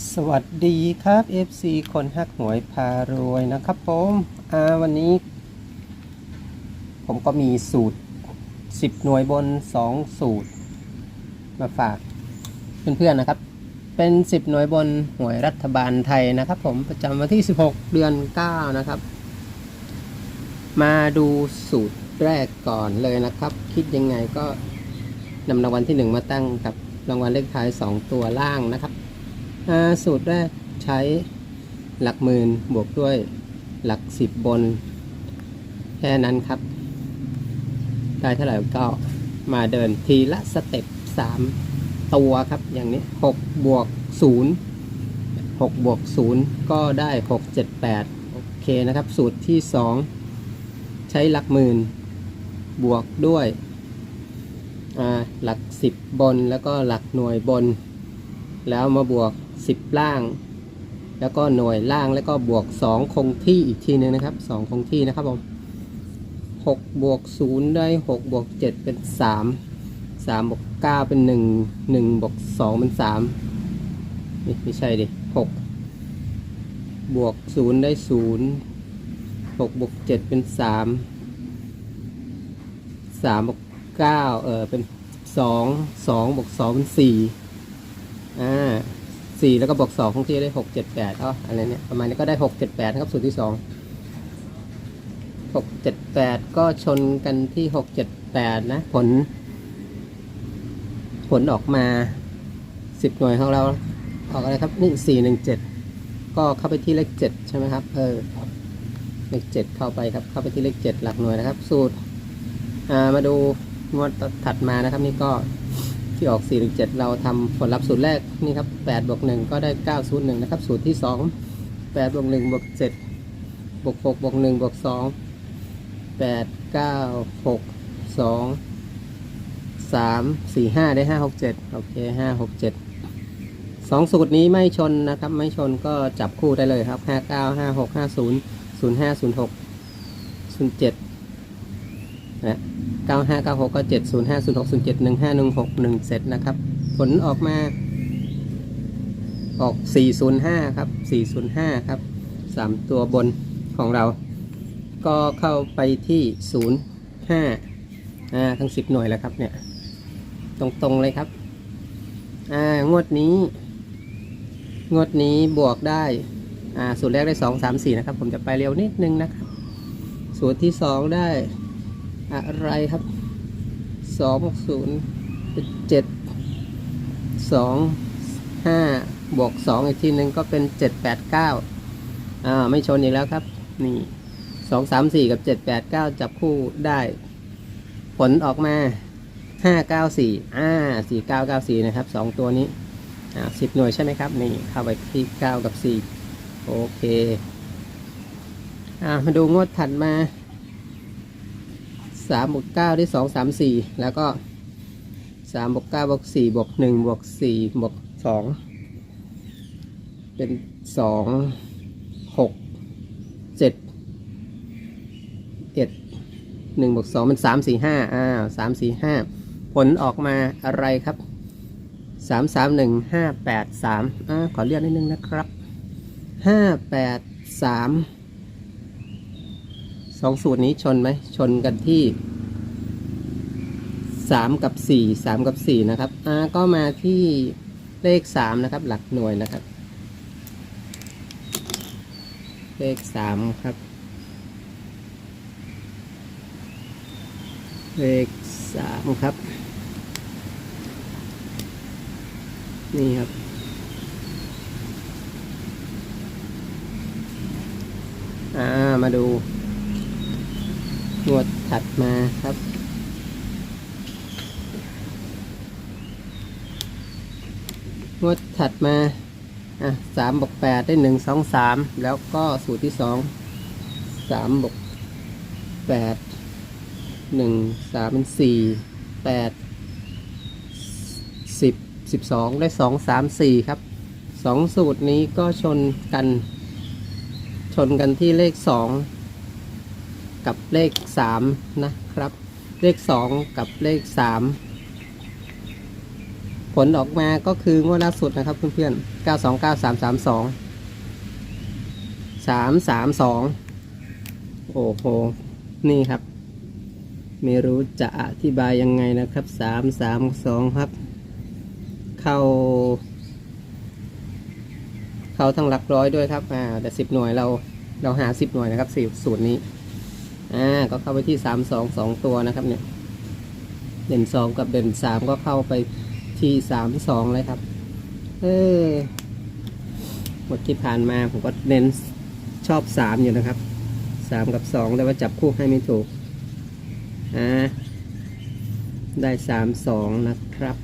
สวัสดีครับ FC คนฮักหวยพารวยนะครับผมอ่าวันนี้ ผมก็มีสูตร 10 หน่วยบน 2 สูตร มาฝากเพื่อนๆนะครับ เป็น 10 หน่วยบนหวยรัฐบาลไทยนะครับ ผมประจำวันที่ 16 เดือน 9 นะครับ มาดูสูตรแรกก่อนเลยนะครับ คิดยังไงก็นำรางวัลที่ 1 มาตั้งกับรางวัลเลขท้าย 2 ตัวล่างนะครับ สูตรแรกใช้หลักหมื่นบวกด้วยหลักสิบบน แค่นั้นครับ ได้เท่าไหร่ก็มาเดินทีละสเต็ปสามตัวครับ อย่างนี้หกบวกศูนย์หกบวกศูนย์ก็ได้หกเจ็ดแปดโอเคนะครับ สูตรที่สองใช้หลักหมื่นบวกด้วยหลักสิบบนแล้วก็หลักหน่วยบน แล้วมาบวก 10 ล่าง แล้วก็หน่วยล่างแล้วก็บวก 2 คงที่อีกทีหนึงนะครับ 2 คงที่นะครับผม6บวก0ได้6บวก7เป็น 3 3บวก9เป็น 1 1บวก2เป็น 3 นี่ไม่ใช่ดิ6บวก0ได้ 0 6บวก7เป็น 3 3บวก9เออเป็น 2 2บวก2เป็น 4 อ่า สี่แล้วก็บวกสองคงที่ได้หกเจ็ดแปดอ๋ออะไรเนี่ยประมาณนี้ก็ได้หกเจ็ดแปดนะครับสูตรที่สองหกเจ็ดแปดก็ชนกันที่หกเจ็ดแปดนะ ผล ผลออกมาสิบหน่วยของเราออกอะไรครับนี่สี่หนึ่งเจ็ดก็เข้าไปที่เลขเจ็ดใช่ไหมครับ เออเลขเจ็ดเข้าไปครับ เข้าไปที่เลขเจ็ดหลักหน่วยนะครับ สูตรมาดูงวดถัดมานะครับ นี่ก็ ที่ออก 417 เราทำผลลัพธ์สูตรแรกนี่ครับ8บวก1ก็ได้ 901 นะครับ สูตรที่ 2 8บวก1บวก7บวก6บวก1บวก2 8 9 6 2 3 4 5 ได้ 5 6 7 โอเค 5 6 7สองสูตรนี้ไม่ชนนะครับ ไม่ชนก็จับคู่ได้เลยครับ 59 56 50 05 06 07นะ 9596ก็705 06 07 1516 17นะครับ ผลออกมา ออก 405 ครับ 405 ครับ 3 ตัวบนของเรา ก็เข้าไปที่ 05 อ่า ทั้ง 10 หน่วยแล้วครับเนี่ย ตรงๆเลยครับ อ่า งวดนี้ งวดนี้บวกได้ อ่า สูตรแรกได้ 2 3 4 นะครับ ผมจะไปเร็วนิดนึงนะครับ สูตรที่ 2 ได้ อะไรครับสองศูนย์เจ็ดสองห้าบวกสองอีกทีหนึ่งก็เป็นเจ็ดแปดเก้าอ่าไม่ชนอีกแล้วครับ นี่สองสามสี่กับเจ็ดแปดเก้าจับคู่ได้ ผลออกมาห้าเก้าสี่อ่าสี่เก้าเก้าสี่นะครับสองตัวนี้อ่าสิบหน่วยใช่ไหมครับ นี่เข้าไปที่เก้ากับสี่โอเค อ่ามาดูงวดถัดมา สามบวกเก้าได้สองสามสี่แล้วก็สามบวกเก้าบวกสี่บวกหนึ่งบวกสี่บวกสองเป็นสองหกเจ็ดเอ็ดหนึ่งบวกสองเป็นสามสี่ห้าอ้าวสามสี่ห้าผลออกมาอะไรครับสามสามหนึ่งห้าแปดสามอ่าขอเรียกนิดนึงนะครับห้าแปดสาม สองสูตรนี้ชนไหม ชนกันที่สามกับสี่สามกับสี่นะครับอ่าก็มาที่เลขสามนะครับ หลักหน่วยนะครับ เลขสามครับ เลขสามครับ นี่ครับอ่ามาดู ถัดมาครับ งวดถัดมาอะสามบวกแปดได้หนึ่งสองสามแล้วก็สูตรที่สองสามบวกแปดหนึ่งสามเป็นสี่แปดสิบสิบสองได้สองสามสี่ครับสองสูตรนี้ก็ชนกัน ชนกันที่เลขสอง กับเลขสามนะครับ เลขสองกับเลขสามผลออกมาก็คืองวดล่าสุดนะครับเพื่อนๆ 9 2 9 3 3 2 3 3 2 โอ้โห นี่ครับ ไม่รู้จะอธิบายยังไงนะครับ 3 3 2 ครับ เข้าเข้าทั้งหลักร้อยด้วยครับ อ่า แต่10หน่วยเรา เราหา10หน่วยนะครับสี่สูตรนี้ อ่าก็เข้าไปที่3 2 2ตัวนะครับเนี่ย เด่น2กับเด่น3ก็เข้าไปที่สามสองเลยครับ เออหมดที่ผ่านมาผมก็เน้นชอบสามอยู่นะครับสามกับสองแต่ว่าจับคู่ให้ไม่ถูกอ่าได้สามสองนะครับ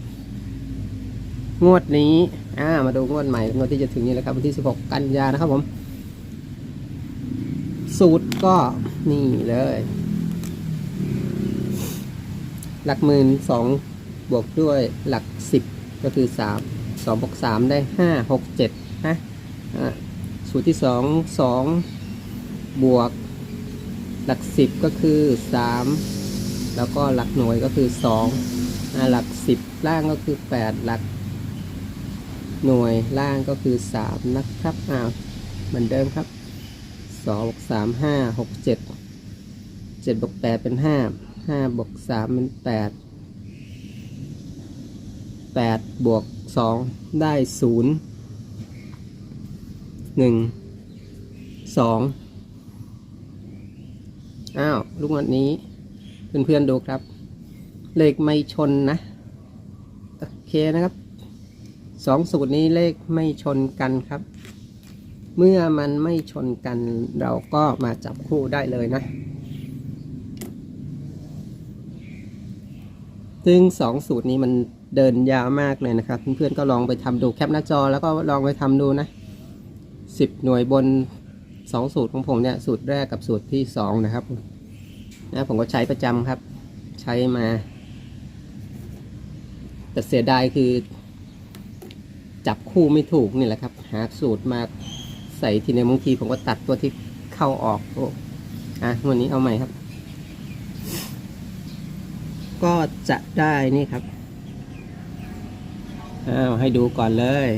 งวดนี้อ่ามาดูงวดใหม่งวดที่จะถึงนี้แล้วครับวันที่สิบหกกันยานะครับผม สูตรก็ นี่เลย หลักหมื่นสองบวกด้วยหลักสิบก็คือสามสองบวกสามได้ห้าหกเจ็ดนะอะสูตรที่สองสองบวกหลักสิบก็คือสามแล้วก็หลักหน่วยก็คือสองหลักสิบล่างก็คือแปดหลักหน่วยล่างก็คือสามนะครับอ้าวเหมือนเดิมครับสองบวกสามห้าหกเจ็ด เจ็ดบวกแปดเป็นห้าห้าบวกสามเป็นแปดแปดบวกสองได้ศูนย์หนึ่งสองอ้าว ลูกนัดนี้ เพื่อนๆดูครับ เลขไม่ชนนะ โอเคนะครับสองสูตรนี้เลขไม่ชนกันครับ เมื่อมันไม่ชนกันเราก็มาจับคู่ได้เลยนะ ซึ่งสองสูตรนี้มันเดินยาวมากเลยนะครับ เพื่อนๆก็ลองไปทำดูแคปหน้าจอแล้วก็ลองไปทำดูนะสิบหน่วยบนสองสูตรของผมเนี่ยสูตรแรกกับสูตรที่สองนะครับนะผมก็ใช้ประจำครับ ใช้มา แต่เสียดายคือ จับคู่ไม่ถูกนี่แหละครับ หาสูตรมาใส่ทีในบางทีผมก็ตัดตัวที่เข้าออกโอ้อะวันนี้เอาใหม่ครับ ก็จะได้นี่ครับอ้าวให้ดูก่อนเลย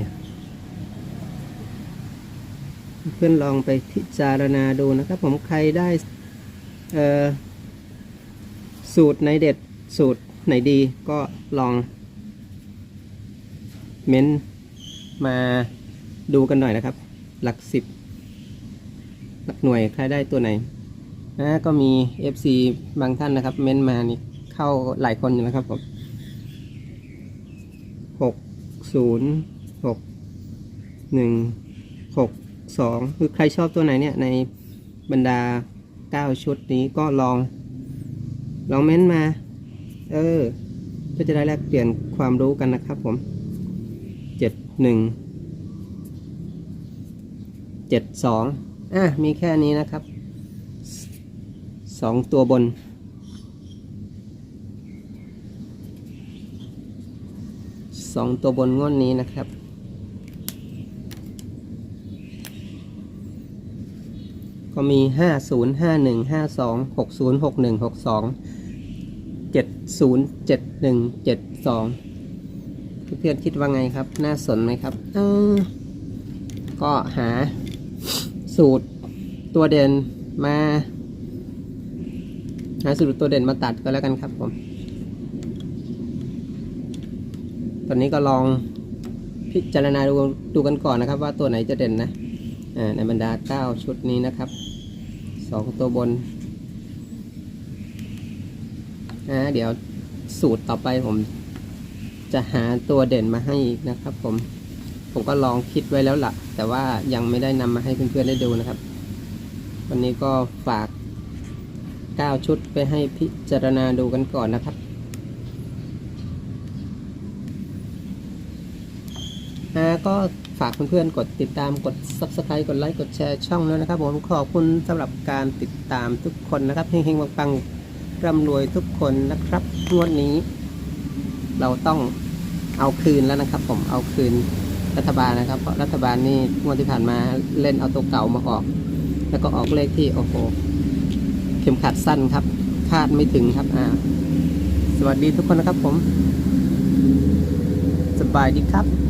เพื่อนลองไปพิจารณาดูนะครับ ผมใครได้เอ่อสูตรไหนเด็ดสูตรไหนดีก็ลองเม้นมาดูกันหน่อยนะครับ หลักสิบหลักหน่วยใครได้ตัวไหนอ่าก็มี FC บางท่านนะครับ เม้นมานี่ เข้าหลายคนอยู่นะครับผมหกศูนย์หกหนึ่งหกสองคือใครชอบตัวไหนเนี่ยในบรรดาเก้าชุดนี้ก็ลอง ลองเม้นมา เออเพื่อจะได้แลกเปลี่ยนความรู้กันนะครับผมเจ็ดหนึ่งเจ็ดสองอะมีแค่นี้นะครับสองตัวบน สองตัวบนงวดนี้นะครับ ก็มีห้าศูนย์ห้าหนึ่งห้าสองหกศูนย์หกหนึ่งหกสองเจ็ดศูนย์เจ็ดหนึ่งเจ็ดสองเพื่อนๆคิดว่าไงครับ น่าสนไหมครับออก็หาสูตรตัวเด่นมาหาสูตรตัวเด่นมาตัดก็แล้วกันครับผม ตอนนี้ก็ลองพิจารณาดูดูกันก่อนนะครับ ว่าตัวไหนจะเด่นนะในบรรดา 9 ชุดนี้นะครับ 2 ตัวบนเดี๋ยวสูตรต่อไปผมจะหาตัวเด่นมาให้อีกนะครับ ผมผมก็ลองคิดไว้แล้วล่ะ แต่ว่ายังไม่ได้นำมาให้เพื่อนๆได้ดูนะครับ วันนี้ก็ฝาก 9 ชุดไปให้พิจารณาดูกันก่อนนะครับ ก็ฝากเพื่อนๆกดติดตามกด subscribe กดไลค์กดแชร์ช่องด้วยนะครับผมขอบคุณสำหรับการติดตามทุกคนนะครับเฮงๆปังๆร่ำรวยทุกคนนะครับงวดนี้ เราต้องเอาคืนแล้วนะครับ ผมเอาคืนรัฐบาลนะครับ เพราะรัฐบาลนี่งวดที่ผ่านมาเล่นเอาตัวเก่ามาออก แล้วก็ออกเลขที่โอ้โหเข็มขัดสั้นครับ คาดไม่ถึงครับอ่าสวัสดีทุกคนนะครับผม สบายดีครับ